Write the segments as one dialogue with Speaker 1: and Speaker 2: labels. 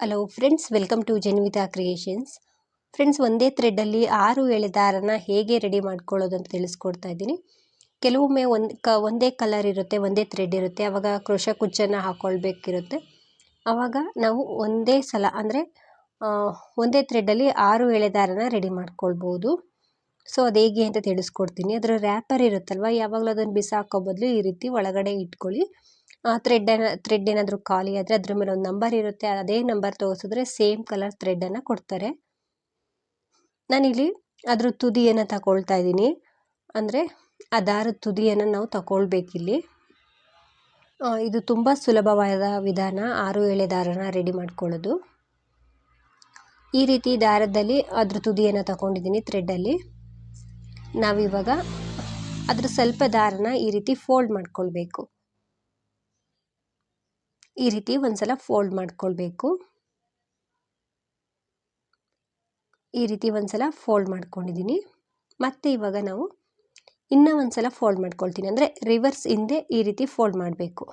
Speaker 1: Hello friends welcome to Janvita creations friends ಒಂದೇ ಥ್ರೆಡ್ಡಲ್ಲಿ ಆರು ಎಳೆ ದಾರನ ಹೇಗೆ ರೆಡಿ ಮಾಡ್ಕೊಳ್ಳೋದು ಅಂತ ತಿಳಿಸ್ಕೊಡ್ತಾ ಇದ್ದೀನಿ. ಕೆಲವೊಮ್ಮೆ ಒಂದು ಕ, ಒಂದೇ ಕಲರ್ ಇರುತ್ತೆ, ಒಂದೇ ಥ್ರೆಡ್ ಇರುತ್ತೆ ಆವಾಗ ಕ್ರೋಶ ಕುಚ್ಚನ್ನು ಹಾಕ್ಕೊಳ್ಬೇಕಿರುತ್ತೆ ಆವಾಗ ನಾವು ಒಂದೇ ಸಲ ಅಂದರೆ ಒಂದೇ ಥ್ರೆಡ್ಡಲ್ಲಿ ಆರು ಎಳೆ ದಾರನ ರೆಡಿ ಮಾಡ್ಕೊಳ್ಬೋದು. ಸೊ ಅದು ಹೇಗೆ ಅಂತ ತಿಳಿಸ್ಕೊಡ್ತೀನಿ. ಅದರ ರ್ಯಾಪರ್ ಇರುತ್ತಲ್ವ, ಯಾವಾಗಲೂ ಅದನ್ನು ಬಿಸಾಕೋ ಬದಲು ಈ ರೀತಿ ಒಳಗಡೆ ಇಟ್ಕೊಳ್ಳಿ. ಥ್ರೆಡ್ ಥ್ರೆಡ್ ಏನಾದರೂ ಖಾಲಿ ಆದರೆ ಅದ್ರ ಮೇಲೆ ಒಂದು ನಂಬರ್ ಇರುತ್ತೆ, ಅದೇ ನಂಬರ್ ತೋರಿಸಿದ್ರೆ ಸೇಮ್ ಕಲರ್ ಥ್ರೆಡ್ಡನ್ನು ಕೊಡ್ತಾರೆ. ನಾನಿಲ್ಲಿ ಅದ್ರ ತುದಿಯನ್ನು ತಗೊಳ್ತಾ ಇದ್ದೀನಿ. ಅಂದರೆ ಆ ದಾರದ ತುದಿಯನ್ನು ನಾವು ತಗೊಳ್ಬೇಕಿಲ್ಲಿ ಇದು ತುಂಬ ಸುಲಭವಾದ ವಿಧಾನ, ಆರು ಎಳೆ ದಾರನ ರೆಡಿ ಮಾಡ್ಕೊಳ್ಳೋದು. ಈ ರೀತಿ ದಾರದಲ್ಲಿ ಅದ್ರ ತುದಿಯನ್ನು ತಗೊಂಡಿದ್ದೀನಿ ಥ್ರೆಡ್ಡಲ್ಲಿ ನಾವಿವಾಗ ಅದ್ರ ಸ್ವಲ್ಪ ದಾರನ ಈ ರೀತಿ ಫೋಲ್ಡ್ ಮಾಡ್ಕೊಳ್ಬೇಕು. ಈ ರೀತಿ ಒಂದ್ಸಲ ಫೋಲ್ಡ್ ಮಾಡ್ಕೊಳ್ಬೇಕು. ಈ ರೀತಿ ಒಂದ್ಸಲ ಫೋಲ್ಡ್ ಮಾಡ್ಕೊಂಡಿದ್ದೀನಿ. ಮತ್ತೆ ಇವಾಗ ನಾವು ಇನ್ನೂ ಒಂದ್ಸಲ ಫೋಲ್ಡ್ ಮಾಡ್ಕೊಳ್ತೀನಿ. ಅಂದರೆ ರಿವರ್ಸ್ ಹಿಂದೆ ಈ ರೀತಿ ಫೋಲ್ಡ್ ಮಾಡಬೇಕು.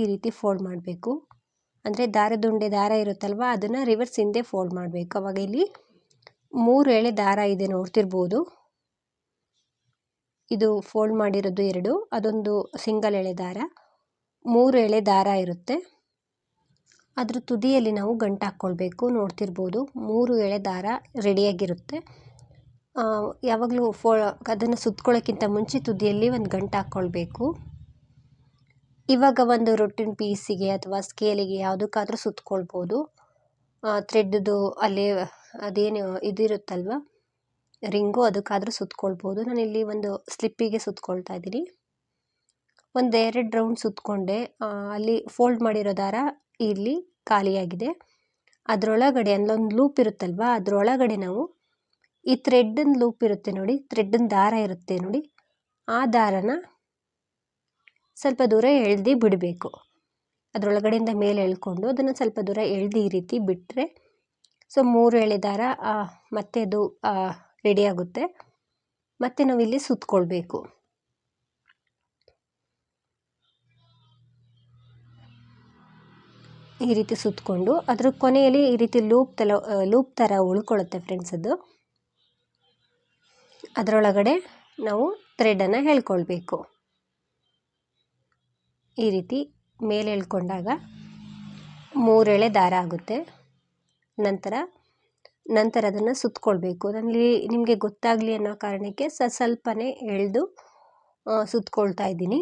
Speaker 1: ಈ ರೀತಿ ಫೋಲ್ಡ್ ಮಾಡಬೇಕು. ಅಂದರೆ ದಾರದುಂಡೆ ದಾರ ಇರುತ್ತಲ್ವ, ಅದನ್ನು ರಿವರ್ಸ್ ಹಿಂದೆ ಫೋಲ್ಡ್ ಮಾಡಬೇಕು. ಅವಾಗ ಇಲ್ಲಿ ಮೂರು ಎಳೆ ದಾರ ಇದೆ ನೋಡ್ತಿರ್ಬೋದು. ಇದು ಫೋಲ್ಡ್ ಮಾಡಿರೋದು ಎರಡು, ಅದೊಂದು ಸಿಂಗಲ್ ಎಳೆ ದಾರ. ಮೂರು ಎಳೆ ದಾರ ಇರುತ್ತೆ. ಅದ್ರ ತುದಿಯಲ್ಲಿ ನಾವು ಗಂಟು ಹಾಕ್ಕೊಳ್ಬೇಕು. ನೋಡ್ತಿರ್ಬೋದು ಮೂರು ಎಳೆ ದಾರ ರೆಡಿಯಾಗಿರುತ್ತೆ. ಯಾವಾಗಲೂ ಫೋ, ಅದನ್ನು ಸುತ್ಕೊಳ್ಳೋಕ್ಕಿಂತ ಮುಂಚೆ ತುದಿಯಲ್ಲಿ ಒಂದು ಗಂಟು ಹಾಕ್ಕೊಳ್ಬೇಕು. ಇವಾಗ ಒಂದು ರೊಟ್ಟಿನ ಪೀಸಿಗೆ ಅಥವಾ ಸ್ಕೇಲಿಗೆ ಯಾವುದಕ್ಕಾದ್ರೂ ಸುತ್ಕೊಳ್ಬೋದು. ಥ್ರೆಡ್ದು ಅಲ್ಲಿ ಅದೇನು ಇದಿರುತ್ತಲ್ವ? ರಿಂಗು ಅದಕ್ಕಾದರೂ ಸುತ್ಕೊಳ್ಬೋದು. ನಾನಿಲ್ಲಿ ಒಂದು ಸ್ಲಿಪ್ಪಿಗೆ ಸುತ್ಕೊಳ್ತಾ ಇದ್ದೀನಿ. ಒಂದು ಎರಡು ರೌಂಡ್ ಸುತ್ತಕೊಂಡೆ ಅಲ್ಲಿ ಫೋಲ್ಡ್ ಮಾಡಿರೋ ದಾರ ಇಲ್ಲಿ ಖಾಲಿಯಾಗಿದೆ. ಅದರೊಳಗಡೆ ಅಲ್ಲೊಂದು ಲೂಪ್ ಇರುತ್ತಲ್ವ, ಅದರೊಳಗಡೆ ನಾವು ಈ ಥ್ರೆಡ್ಡಿನ ಲೂಪ್ ಇರುತ್ತೆ ನೋಡಿ ಥ್ರೆಡ್ಡಿನ ದಾರ ಇರುತ್ತೆ ನೋಡಿ, ಆ ದಾರನ ಸ್ವಲ್ಪ ದೂರ ಎಳ್ದು ಬಿಡಬೇಕು. ಅದರೊಳಗಡೆಯಿಂದ ಮೇಲೆ ಎಳ್ಕೊಂಡು ಅದನ್ನು ಸ್ವಲ್ಪ ದೂರ ಎಳ್ದು ಈ ರೀತಿ ಬಿಟ್ಟರೆ ಸೊ ಮೂರು ಎಳೆ ದಾರ ಮತ್ತೆ ಅದು ರೆಡಿಯಾಗುತ್ತೆ ಮತ್ತು ನಾವಿಲ್ಲಿ ಸುತ್ಕೊಳ್ಬೇಕು. ಈ ರೀತಿ ಸುತ್ತಕೊಂಡು ಅದ್ರ ಕೊನೆಯಲ್ಲಿ ಈ ರೀತಿ ಲೂಪ್ ತಲ ಲೂಪ್ ಥರ ಉಳ್ಕೊಳ್ಳುತ್ತೆ ಫ್ರೆಂಡ್ಸ್ ಅದು. ಅದರೊಳಗಡೆ ನಾವು ಥ್ರೆಡನ್ನು ಹೇಳ್ಕೊಳ್ಬೇಕು. ಈ ರೀತಿ ಮೇಲೆ ಎಳ್ಕೊಂಡಾಗ ಮೂರೆಳೆ ದಾರ ಆಗುತ್ತೆ. ನಂತರ ನಂತರ ಅದನ್ನು ಸುತ್ತಕೊಳ್ಬೇಕು ನನಗೆ ನಿಮಗೆ ಗೊತ್ತಾಗಲಿ ಅನ್ನೋ ಕಾರಣಕ್ಕೆ ಸ, ಸ್ವಲ್ಪನೇ ಎಳೆದು ಸುತ್ತಕೊಳ್ತಾ ಇದ್ದೀನಿ.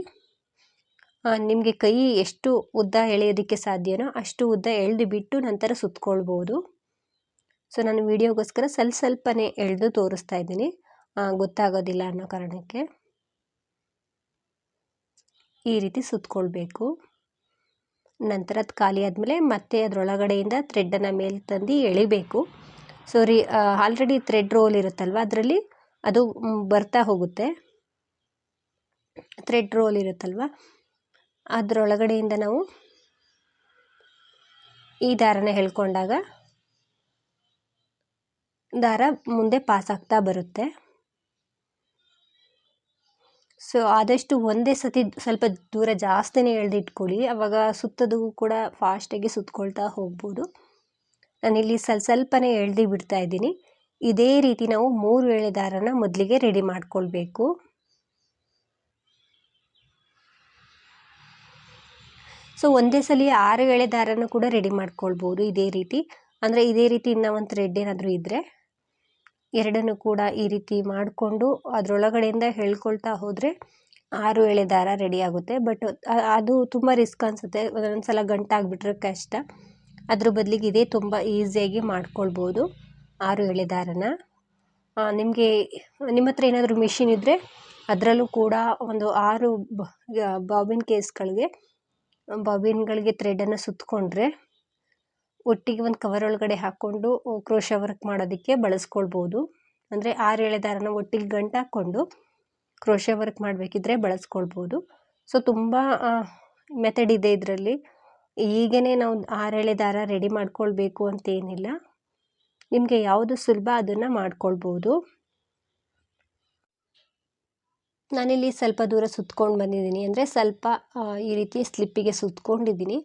Speaker 1: ನಿಮಗೆ ಕೈ ಎಷ್ಟು ಉದ್ದ ಎಳೆಯೋದಕ್ಕೆ ಸಾಧ್ಯನೋ ಅಷ್ಟು ಉದ್ದ ಎಳೆದು ಬಿಟ್ಟು ನಂತರ ಸುತ್ತಕೊಳ್ಬೋದು ಸೊ ನಾನು ವೀಡಿಯೋಗೋಸ್ಕರ ಸ್ವಲ್ಪ ಸ್ವಲ್ಪನೇ ಎಳೆದು ತೋರಿಸ್ತಾ ಇದ್ದೀನಿ. ಗೊತ್ತಾಗೋದಿಲ್ಲ ಅನ್ನೋ ಕಾರಣಕ್ಕೆ. ಈ ರೀತಿ ಸುತ್ತಕೊಳ್ಬೇಕು ನಂತರ ಅದು ಖಾಲಿ ಆದಮೇಲೆ ಮತ್ತೆ ಅದರೊಳಗಡೆಯಿಂದ ಥ್ರೆಡ್ಡನ್ನು ಮೇಲೆ ತಂದು ಎಳಿಬೇಕು. ಸೊ ರೀ ಆಲ್ರೆಡಿ ಥ್ರೆಡ್ ರೋಲ್ ಇರುತ್ತಲ್ವ? ಅದರಲ್ಲಿ ಅದು ಬರ್ತಾ ಹೋಗುತ್ತೆ. ಥ್ರೆಡ್ ರೋಲ್ ಇರುತ್ತಲ್ವ? ಅದರೊಳಗಡೆಯಿಂದ ನಾವು ಈ ದಾರನ ಹೇಳ್ಕೊಂಡಾಗ ದಾರ ಮುಂದೆ ಪಾಸ್ ಆಗ್ತಾ ಬರುತ್ತೆ. ಸೊ ಆದಷ್ಟು ಒಂದೇ ಸತಿ ಸ್ವಲ್ಪ ದೂರ ಜಾಸ್ತಿನೇ ಎಳೆದಿಟ್ಕೊಳ್ಳಿ. ಅವಾಗ ಸುತ್ತದು ಕೂಡ ಫಾಸ್ಟಾಗಿ ಸುತ್ಕೊಳ್ತಾ ಹೋಗ್ಬೋದು. ನಾನಿಲ್ಲಿ ಸ್ವಲ್ಪ ಸ್ವಲ್ಪನೇ ಎಳ್ದು ಬಿಡ್ತಾ ಇದ್ದೀನಿ. ಇದೇ ರೀತಿ ನಾವು ಮೂರು ಎಳೆ ದಾರನ ಮೊದಲಿಗೆ ರೆಡಿ ಮಾಡ್ಕೊಳ್ಬೇಕು. ಸೊ ಒಂದೇ ಸಲ ಆರು ಎಳೆ ದಾರನ ಕೂಡ ರೆಡಿ ಮಾಡ್ಕೊಳ್ಬೋದು ಇದೇ ರೀತಿ. ಅಂದರೆ ಇದೇ ರೀತಿ ಇನ್ನೂ ಒಂದು ಥ್ರೆಡ್ ಏನಾದರೂ ಇದ್ದರೆ ಎರಡನ್ನು ಕೂಡ ಈ ರೀತಿ ಮಾಡಿಕೊಂಡು ಅದರೊಳಗಡೆಯಿಂದ ಹೇಳ್ಕೊಳ್ತಾ ಹೋದರೆ ಆರು ಎಳೆ ದಾರ ರೆಡಿ ಆಗುತ್ತೆ ಬಟ್ ಅದು ತುಂಬ ರಿಸ್ಕ್ ಅನಿಸುತ್ತೆ. ಒಂದೊಂದು ಸಲ ಗಂಟಾಗ್ಬಿಟ್ರೆ ಕಷ್ಟ. ಅದ್ರ ಬದಲಿಗೆ ಇದೇ ತುಂಬ ಈಸಿಯಾಗಿ ಮಾಡ್ಕೊಳ್ಬೋದು ಆರು ಎಳೆ ದಾರನ ನಿಮಗೆ ನಿಮ್ಮ ಹತ್ರ ಏನಾದರೂ ಮಿಷಿನ್ ಇದ್ದರೆ ಅದರಲ್ಲೂ ಕೂಡ ಒಂದು ಆರು ಬಾಬಿನ್ ಕೇಸ್ಗಳಿಗೆ ಬಾಬಿನ್ಗಳಿಗೆ ಥ್ರೆಡನ್ನು ಸುತ್ತಕೊಂಡ್ರೆ ಒಟ್ಟಿಗೆ ಒಂದು ಕವರ್ ಒಳಗಡೆ ಹಾಕ್ಕೊಂಡು ಕ್ರೋಶ ವರ್ಕ್ ಮಾಡೋದಕ್ಕೆ ಬಳಸ್ಕೊಳ್ಬೋದು. ಅಂದರೆ ಆರು ದಾರನ ಒಟ್ಟಿಗೆ ಗಂಟು ಹಾಕ್ಕೊಂಡು ಕ್ರೋಶ ವರ್ಕ್ ಮಾಡಬೇಕಿದ್ರೆ ಬಳಸ್ಕೊಳ್ಬೋದು. ಸೊ ತುಂಬ ಮೆಥಡ್ ಇದೆ ಇದರಲ್ಲಿ. ಈಗೇ ನಾವು ಆರೇಳೆ ದಾರ ರೆಡಿ ಮಾಡ್ಕೊಳ್ಬೇಕು ಅಂತೇನಿಲ್ಲ. ನಿಮಗೆ ಯಾವುದು ಸುಲಭ ಅದನ್ನು ಮಾಡ್ಕೊಳ್ಬೋದು. ನಾನಿಲ್ಲಿ ಸ್ವಲ್ಪ ದೂರ ಸುತ್ಕೊಂಡು ಬಂದಿದ್ದೀನಿ. ಅಂದರೆ ಸ್ವಲ್ಪ ಈ ರೀತಿ ಸ್ಲಿಪ್ಪಿಗೆ ಸುತ್ಕೊಂಡಿದ್ದೀನಿ.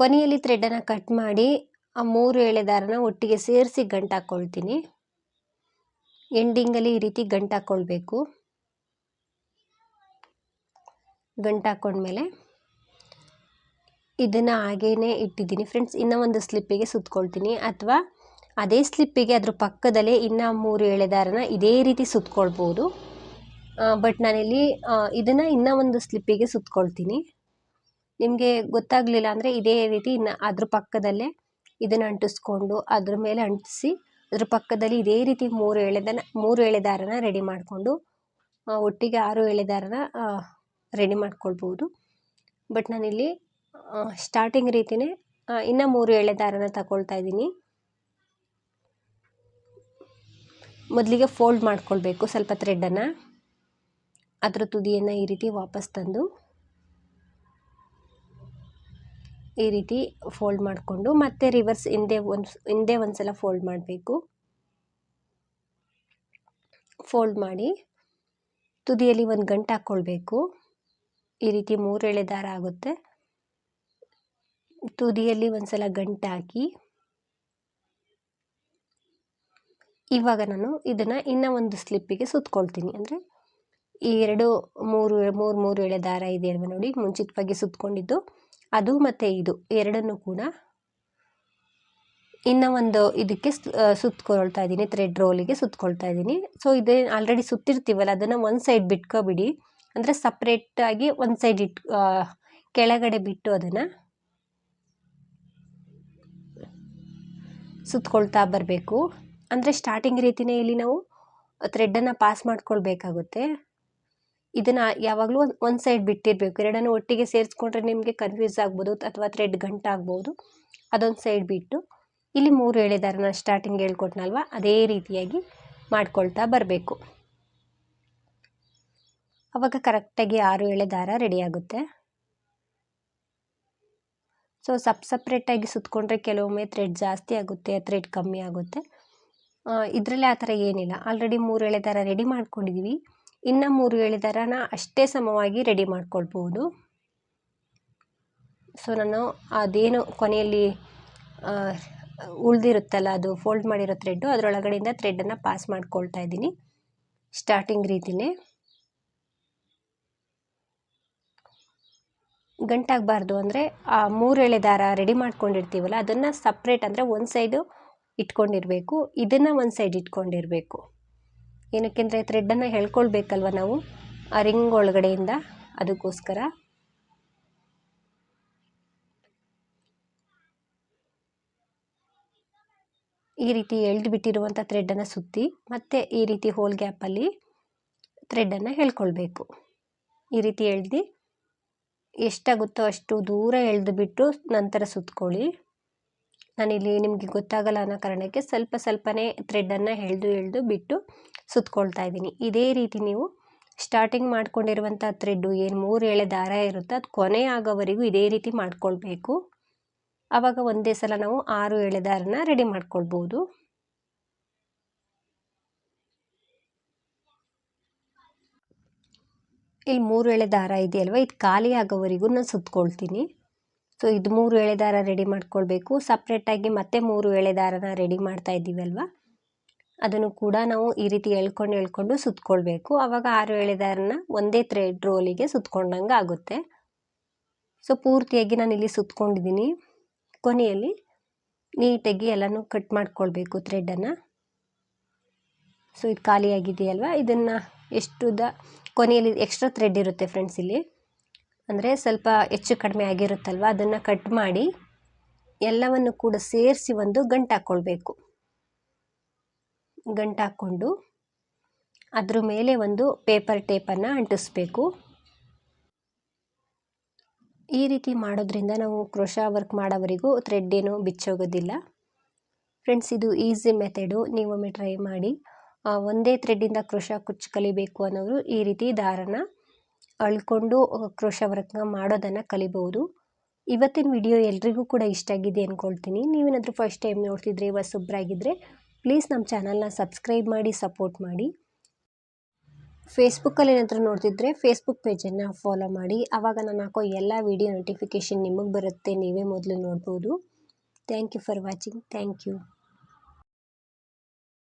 Speaker 1: ಕೊನೆಯಲ್ಲಿ ಥ್ರೆಡನ್ನು ಕಟ್ ಮಾಡಿ, ಆ ಮೂರು ಎಳೆದಾರನ ಒಟ್ಟಿಗೆ ಸೇರಿಸಿ ಗಂಟು ಹಾಕ್ಕೊಳ್ತೀನಿ ಎಂಡಿಂಗಲ್ಲಿ ಈ ರೀತಿ ಗಂಟು ಹಾಕ್ಕೊಳ್ಬೇಕು ಗಂಟು ಹಾಕ್ಕೊಂಡ್ಮೇಲೆ ಇದನ್ನು ಹಾಗೇ ಇಟ್ಟಿದ್ದೀನಿ. ಫ್ರೆಂಡ್ಸ್ ಇನ್ನೂ ಒಂದು ಸ್ಲಿಪ್ಪಿಗೆ ಸುತ್ಕೊಳ್ತೀನಿ. ಅಥವಾ ಅದೇ ಸ್ಲಿಪ್ಪಿಗೆ ಅದ್ರ ಪಕ್ಕದಲ್ಲೇ ಇನ್ನೂ ಮೂರು ಎಳೆದಾರನ ಇದೇ ರೀತಿ ಸುತ್ಕೊಳ್ಬೋದು. ಬಟ್ ನಾನಿಲ್ಲಿ ಇದನ್ನು ಇನ್ನೂ ಒಂದು ಸ್ಲಿಪ್ಪಿಗೆ ಸುತ್ಕೊಳ್ತೀನಿ. ನಿಮಗೆ ಗೊತ್ತಾಗಲಿಲ್ಲ ಅಂದರೆ ಇದೇ ರೀತಿ ಇನ್ನು ಅದ್ರ ಪಕ್ಕದಲ್ಲೇ ಇದನ್ನು ಅಂಟಿಸ್ಕೊಂಡು ಅದ್ರ ಮೇಲೆ ಅಂಟಿಸಿ ಅದ್ರ ಪಕ್ಕದಲ್ಲಿ ಇದೇ ರೀತಿ ಮೂರು ಎಳೆದನ, ಮೂರು ಎಳೆದಾರನ ರೆಡಿ ಮಾಡಿಕೊಂಡು ಒಟ್ಟಿಗೆ ಆರು ಎಳೆದಾರನ ರೆಡಿ ಮಾಡ್ಕೊಳ್ಬೋದು. ಬಟ್ ನಾನಿಲ್ಲಿ ಸ್ಟಾರ್ಟಿಂಗ್ ರೀತಿಯೇ ಇನ್ನೂ ಮೂರು ಎಳೆದಾರನ ತಗೊಳ್ತಾ ಇದ್ದೀನಿ. ಮೊದಲಿಗೆ ಫೋಲ್ಡ್ ಮಾಡ್ಕೊಳ್ಬೇಕು ಸ್ವಲ್ಪ ಥ್ರೆಡ್ಡನ್ನು ಅದರ ತುದಿಯನ್ನು ಈ ರೀತಿ ವಾಪಸ್ ತಂದು ಈ ರೀತಿ ಫೋಲ್ಡ್ ಮಾಡಿಕೊಂಡು ಮತ್ತೆ ರಿವರ್ಸ್ ಹಿಂದೆ ಒಂದು ಹಿಂದೆ ಒಂದು ಸಲ ಫೋಲ್ಡ್ ಮಾಡಬೇಕು. ಫೋಲ್ಡ್ ಮಾಡಿ ತುದಿಯಲ್ಲಿ ಒಂದು ಗಂಟು ಹಾಕ್ಕೊಳ್ಬೇಕು ಈ ರೀತಿ ಮೂರೆಳೆ ದಾರ ಆಗುತ್ತೆ. ತುದಿಯಲ್ಲಿ ಒಂದು ಸಲ ಗಂಟು ಹಾಕಿ ಇವಾಗ ನಾನು ಇದನ್ನು ಇನ್ನೂ ಒಂದು ಸ್ಲಿಪ್ಪಿಗೆ ಸುತ್ಕೊಳ್ತೀನಿ. ಅಂದರೆ ಈ ಎರಡು, ಮೂರು ಮೂರು ಮೂರು ಎಳೆ ದಾರ ಇದೆ ಅಲ್ವ ನೋಡಿ. ಮುಂಚಿತವಾಗಿ ಸುತ್ತಕೊಂಡಿದ್ದು ಅದು ಮತ್ತು ಇದು. ಎರಡನ್ನು ಕೂಡ ಇನ್ನೂ ಒಂದು ಇದಕ್ಕೆ ಸುತ್ತಕೊಳ್ತಾ ಇದ್ದೀನಿ ಥ್ರೆಡ್ ರೋಲಿಗೆ ಸುತ್ಕೊಳ್ತಾ ಇದ್ದೀನಿ. ಸೊ ಇದೇ ಆಲ್ರೆಡಿ ಸುತ್ತಿರ್ತೀವಲ್ಲ, ಅದನ್ನು ಒಂದು ಸೈಡ್ ಬಿಟ್ಕೊಬಿಡಿ. ಅಂದರೆ ಸಪ್ರೇಟಾಗಿ ಒಂದು ಸೈಡ್ ಇಟ್ ಕೆಳಗಡೆ ಬಿಟ್ಟು ಅದನ್ನು ಸುತ್ಕೊಳ್ತಾ ಬರಬೇಕು. ಅಂದರೆ ಸ್ಟಾರ್ಟಿಂಗ್ ರೀತಿಯೇ ಇಲ್ಲಿ ನಾವು ಥ್ರೆಡ್ಡನ್ನು ಪಾಸ್ ಮಾಡ್ಕೊಳ್ಬೇಕಾಗುತ್ತೆ. ಇದನ್ನು ಯಾವಾಗಲೂ ಒಂದು ಸೈಡ್ ಬಿಟ್ಟಿರಬೇಕು. ಎರಡನ್ನು ಒಟ್ಟಿಗೆ ಸೇರಿಸ್ಕೊಂಡ್ರೆ ನಿಮಗೆ ಕನ್ಫ್ಯೂಸ್ ಆಗ್ಬೋದು ಅಥವಾ ಥ್ರೆಡ್ ಗಂಟಾಗ್ಬೋದು ಅದೊಂದು ಸೈಡ್ ಬಿಟ್ಟು ಇಲ್ಲಿ ಮೂರು ಎಳೆದಾರ ನಾನು ಸ್ಟಾರ್ಟಿಂಗ್ ಹೇಳ್ಕೊಟ್ನಲ್ವ? ಅದೇ ರೀತಿಯಾಗಿ ಮಾಡ್ಕೊಳ್ತಾ ಬರಬೇಕು. ಅವಾಗ ಕರೆಕ್ಟಾಗಿ ಆರು ಎಳೆ ದಾರ ರೆಡಿ ಆಗುತ್ತೆ ಸೊ ಸಪ್ ಸಪ್ರೇಟಾಗಿ ಸುತ್ಕೊಂಡ್ರೆ ಕೆಲವೊಮ್ಮೆ ಥ್ರೆಡ್ ಜಾಸ್ತಿ ಆಗುತ್ತೆ ಥ್ರೆಡ್ ಕಮ್ಮಿ ಆಗುತ್ತೆ. ಇದರಲ್ಲಿ ಆ ಥರ ಏನಿಲ್ಲ. ಆಲ್ರೆಡಿ ಮೂರು ಎಳೆ ದಾರ ರೆಡಿ ಮಾಡ್ಕೊಂಡಿದ್ದೀವಿ ಇನ್ನು ಮೂರು ಎಳೆ ದಾರನ ಅಷ್ಟೇ ಸಮವಾಗಿ ರೆಡಿ ಮಾಡ್ಕೊಳ್ಬೋದು ಸೊ ನಾನು ಅದೇನು ಕೊನೆಯಲ್ಲಿ ಉಳಿದಿರುತ್ತಲ್ಲ, ಅದು ಫೋಲ್ಡ್ ಮಾಡಿರೋ ಥ್ರೆಡ್ಡು ಅದರೊಳಗಡೆಯಿಂದ ಥ್ರೆಡನ್ನು ಪಾಸ್ ಮಾಡ್ಕೊಳ್ತಾ ಇದ್ದೀನಿ. ಸ್ಟಾರ್ಟಿಂಗ್ ರೀತಿಯೇ ಗಂಟಾಗಬಾರ್ದು ಅಂದರೆ, ಆ ಮೂರು ಎಳೆ ದಾರ ರೆಡಿ ಮಾಡ್ಕೊಂಡಿರ್ತೀವಲ್ಲ, ಅದನ್ನು ಸಪ್ರೇಟ್ ಅಂದರೆ ಒಂದು ಸೈಡು ಇಟ್ಕೊಂಡಿರಬೇಕು, ಇದನ್ನು ಒಂದು ಸೈಡ್ ಇಟ್ಕೊಂಡಿರಬೇಕು. ಏನಕ್ಕೆಂದರೆ ಥ್ರೆಡ್ಡನ್ನು ಹೇಳ್ಕೊಳ್ಬೇಕಲ್ವ ನಾವು? ಆ ರಿಂಗ್ ಒಳಗಡೆಯಿಂದ ಅದಕ್ಕೋಸ್ಕರ. ಈ ರೀತಿ ಎಳ್ದು ಬಿಟ್ಟಿರುವಂಥ ಥ್ರೆಡ್ಡನ್ನು ಸುತ್ತಿ, ಮತ್ತೆ ಈ ರೀತಿ ಹೋಲ್ ಗ್ಯಾಪಲ್ಲಿ ಥ್ರೆಡ್ಡನ್ನು ಹೇಳ್ಕೊಳ್ಬೇಕು. ಈ ರೀತಿ ಎಳ್ದು ಎಷ್ಟಾಗುತ್ತೋ ಅಷ್ಟು ದೂರ ಎಳೆದು ಬಿಟ್ಟು ನಂತರ ಸುತ್ಕೊಳ್ಳಿ. ನಾನಿಲ್ಲಿ ನಿಮಗೆ ಗೊತ್ತಾಗಲ್ಲ ಅನ್ನೋ ಕಾರಣಕ್ಕೆ ಸ್ವಲ್ಪ ಸ್ವಲ್ಪನೇ ಥ್ರೆಡ್ಡನ್ನು ಎಳೆದು ಎಳೆದು ಬಿಟ್ಟು ಸುತ್ಕೊಳ್ತಾ ಇದ್ದೀನಿ. ಇದೇ ರೀತಿ ನೀವು ಸ್ಟಾರ್ಟಿಂಗ್ ಮಾಡ್ಕೊಂಡಿರುವಂಥ ಥ್ರೆಡ್ಡು ಏನು ಮೂರು ಎಳೆ ದಾರ ಇರುತ್ತೆ ಅದು ಕೊನೆ ಆಗೋವರೆಗೂ ಇದೇ ರೀತಿ ಮಾಡ್ಕೊಳ್ಬೇಕು. ಆವಾಗ ಒಂದೇ ಸಲ ನಾವು ಆರು ಎಳೆ ದಾರನ ರೆಡಿ ಮಾಡ್ಕೊಳ್ಬೋದು. ಇಲ್ಲಿ ಮೂರು ಎಳೆ ದಾರ ಇದೆಯಲ್ವ? ಇದು ಖಾಲಿ ಆಗೋವರೆಗೂ ನಾನು ಸುತ್ಕೊಳ್ತೀನಿ. ಸೊ ಇದು ಮೂರು ಎಳೆ ದಾರ ರೆಡಿ ಮಾಡ್ಕೊಳ್ಬೇಕು ಸಪ್ರೇಟಾಗಿ ಮತ್ತೆ ಮೂರು ಎಳೆ ದಾರನ ರೆಡಿ ಮಾಡ್ತಾ ಇದ್ದೀವಲ್ವ ಅದನ್ನು ಕೂಡ ನಾವು ಈ ರೀತಿ ಎಳ್ಕೊಂಡು ಎಳ್ಕೊಂಡು ಸುತ್ಕೊಳ್ಬೇಕು. ಆವಾಗ ಆರು ಎಳೆ ದಾರನ ಒಂದೇ ಥ್ರೆಡ್ ರೋಲಿಗೆ ಸುತ್ಕೊಂಡಂಗೆ ಆಗುತ್ತೆ. ಸೊ ಪೂರ್ತಿಯಾಗಿ ನಾನು ಇಲ್ಲಿ ಸುತ್ಕೊಂಡಿದ್ದೀನಿ. ಕೊನೆಯಲ್ಲಿ ನೀಟಾಗಿ ಎಲ್ಲನೂ ಕಟ್ ಮಾಡ್ಕೊಳ್ಬೇಕು ಥ್ರೆಡನ್ನು ಸೊ ಇದು ಖಾಲಿಯಾಗಿದೆಯಲ್ವ? ಇದನ್ನು ಎಷ್ಟುದ, ಕೊನೆಯಲ್ಲಿ ಎಕ್ಸ್ಟ್ರಾ ಥ್ರೆಡ್ ಇರುತ್ತೆ ಫ್ರೆಂಡ್ಸ್ ಇಲ್ಲಿ. ಅಂದರೆ ಸ್ವಲ್ಪ ಹೆಚ್ಚು ಕಡಿಮೆ ಆಗಿರುತ್ತಲ್ವ? ಅದನ್ನು ಕಟ್ ಮಾಡಿ ಎಲ್ಲವನ್ನು ಕೂಡ ಸೇರಿಸಿ ಒಂದು ಗಂಟು ಹಾಕ್ಕೊಳ್ಬೇಕು ಗಂಟು ಹಾಕ್ಕೊಂಡು ಅದ್ರ ಮೇಲೆ ಒಂದು ಪೇಪರ್ ಟೇಪನ್ನು ಅಂಟಿಸ್ಬೇಕು. ಈ ರೀತಿ ಮಾಡೋದ್ರಿಂದ ನಾವು ಕ್ರೋಶಾ ವರ್ಕ್ ಮಾಡೋವರೆಗೂ ಥ್ರೆಡ್ ಏನೂ ಬಿಚ್ಚೋಗೋದಿಲ್ಲ. ಫ್ರೆಂಡ್ಸ್ ಇದು ಈಸಿ ಮೆಥಡು ನೀವೊಮ್ಮೆ ಟ್ರೈ ಮಾಡಿ ಒಂದೇ ಥ್ರೆಡ್ಡಿಂದ ಕ್ರೋಶಾ ಕುಚ್ಚು ಕಲಿಬೇಕು ಅನ್ನೋರು ಈ ರೀತಿ ದಾರನ ಅಳ್ಕೊಂಡು ಕ್ರೋಶ ವರ್ಕ್ನ ಮಾಡೋದನ್ನು ಕಲಿಬೋದು ಇವತ್ತಿನ ವಿಡಿಯೋ ಎಲ್ರಿಗೂ ಕೂಡ ಇಷ್ಟ ಆಗಿದೆ ಅಂದ್ಕೊಳ್ತೀನಿ ನೀವೇನಾದರೂ ಫಸ್ಟ್ ಟೈಮ್ ನೋಡ್ತಿದ್ರೆ ಹೊಸಬ್ರಾಗಿದ್ದರೆ ಪ್ಲೀಸ್ ನಮ್ಮ ಚಾನಲ್ನ ಸಬ್ಸ್ಕ್ರೈಬ್ ಮಾಡಿ ಸಪೋರ್ಟ್ ಮಾಡಿ. ಫೇಸ್ಬುಕ್ಕಲ್ಲಿ ಏನಾದರೂ ನೋಡ್ತಿದ್ರೆ ಫೇಸ್ಬುಕ್ ಪೇಜನ್ನು ಫಾಲೋ ಮಾಡಿ. ಆವಾಗ ನಾನು ಹಾಕೋ ಎಲ್ಲ ವಿಡಿಯೋ ನೋಟಿಫಿಕೇಷನ್ ನಿಮಗೆ ಬರುತ್ತೆ, ನೀವೇ ಮೊದಲು ನೋಡ್ಬೋದು. Thank you for watching thank you